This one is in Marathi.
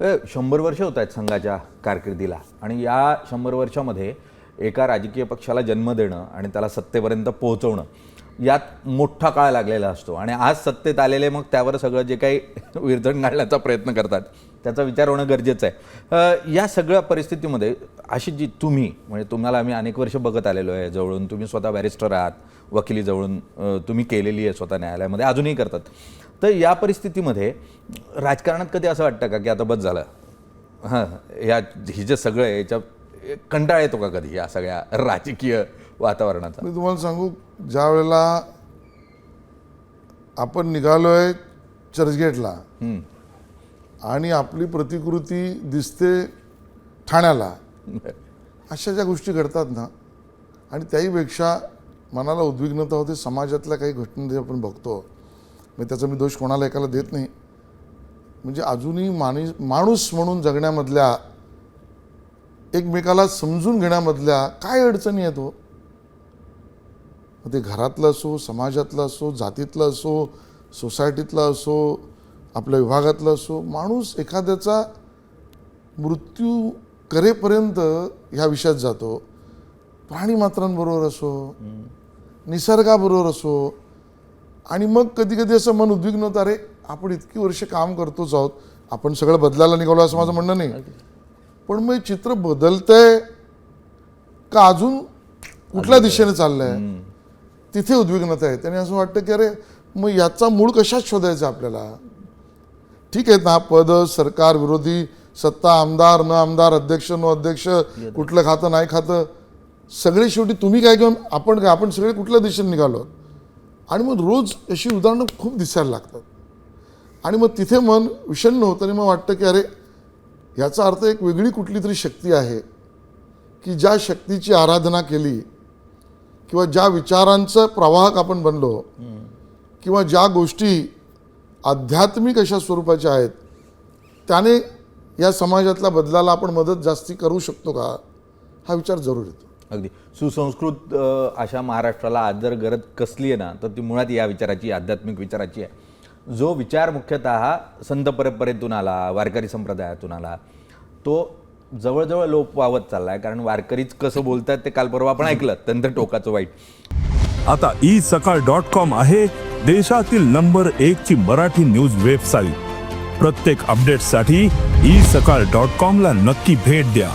शंभर वर्ष होत आहेत संघाच्या कारकिर्दीला. आणि या शंभर वर्षामध्ये एका राजकीय पक्षाला जन्म देणं आणि त्याला सत्तेपर्यंत पोहोचवणं यात मोठा काळ लागलेला असतो. आणि आज सत्तेत आलेले मग त्यावर सगळं जे काही विरजण घालण्याचा प्रयत्न करतात त्याचा विचार होणं गरजेचं आहे. या सगळ्या परिस्थितीमध्ये अशी जी तुम्ही म्हणजे तुम्हाला आम्ही अनेक वर्ष बघत आलेलो आहे जवळून तुम्ही स्वतः बॅरिस्टर आहात वकिली जवळून तुम्ही केलेली आहे स्वतः न्यायालयामध्ये अजूनही करतात. तर या परिस्थितीमध्ये राजकारणात कधी असं वाटतं का की आता बस झालं? हां ह्या हे जे सगळं आहे याच्या कंटाळ येतो का कधी या सगळ्या राजकीय वातावरणाचा? मी तुम्हाला सांगू ज्या वेळेला आपण निघालोय चर्चगेटला हम्म. आणि आपली प्रतिकृती दिसते ठाण्याला अशा ज्या गोष्टी घडतात ना आणि त्याहीपेक्षा मनाला उद्विग्नता होते समाजातल्या काही घटना जे आपण बघतो म्हणजे त्याचा मी दोष कोणाला एकाला देत नाही. म्हणजे अजूनही माणूस माणूस म्हणून जगण्यामधल्या एकमेकाला समजून घेण्यामधल्या काय अडचणी आहेत हो? मग ते घरातलं असो समाजातलं असो जातीतलं असो सोसायटीतलं असो आपल्या विभागातलं असो माणूस एखाद्याचा मृत्यू करेपर्यंत ह्या विषयात जातो. प्राणी मात्रांबरोबर असो निसर्गाबरोबर असो आणि मग कधी कधी असं मन उद्विग्न होतं अरे आपण इतकी वर्ष काम करतोच आहोत आपण सगळं बदलायला निघालो असं माझं म्हणणं नाही. पण मग चित्र बदलतंय का अजून कुठल्या दिशेने चाललंय? तिथे उद्विग्नता आहे. त्याने असं वाटतं की अरे मग याचा मूळ कशात शोधायचा आपल्याला? ठीक आहे ना पद सरकार विरोधी सत्ता आमदार न आमदार अध्यक्ष न अध्यक्ष कुठलं खातं नाही खातं सगळे शेवटी तुम्ही काय घेऊन आपण काय आपण सगळे कुठल्या दिशेने निघालो? आणि मग रोज अशी उदाहरणं खूप दिसायला लागतात. आणि मग तिथे मन विषन्न होतं आणि मग वाटतं की अरे याचा अर्थ एक वेगळी कुठली तरी शक्ती आहे की ज्या शक्तीची आराधना केली किंवा ज्या विचारांचं प्रवाहक आपण बनलो किंवा ज्या गोष्टी आध्यात्मिक अशा स्वरूपाच्या आहेत त्याने या समाजातल्या बदलाला आपण मदत जास्ती करू शकतो का? हा विचार जरूर येतो. अगदी. सुसंस्कृत अशा महाराष्ट्राला आज जर गरज कसली आहे ना तर ती मुळात या विचाराची आध्यात्मिक विचाराची आहे. जो विचार मुख्यतः संत परंपरेतून आला वारकरी संप्रदायातून आला तो जवळजवळ लोप पावत चाललाय. कारण वारकरीच कसं बोलतात ते काल परवा आपण ऐकलं तंत्र टोकाचं वाईट. आता ई सकाळ डॉट कॉम आहे देशातील नंबर एक ची मराठी न्यूज वेबसाईट. प्रत्येक अपडेटसाठी ई सकाळ डॉट कॉम ला नक्की भेट द्या.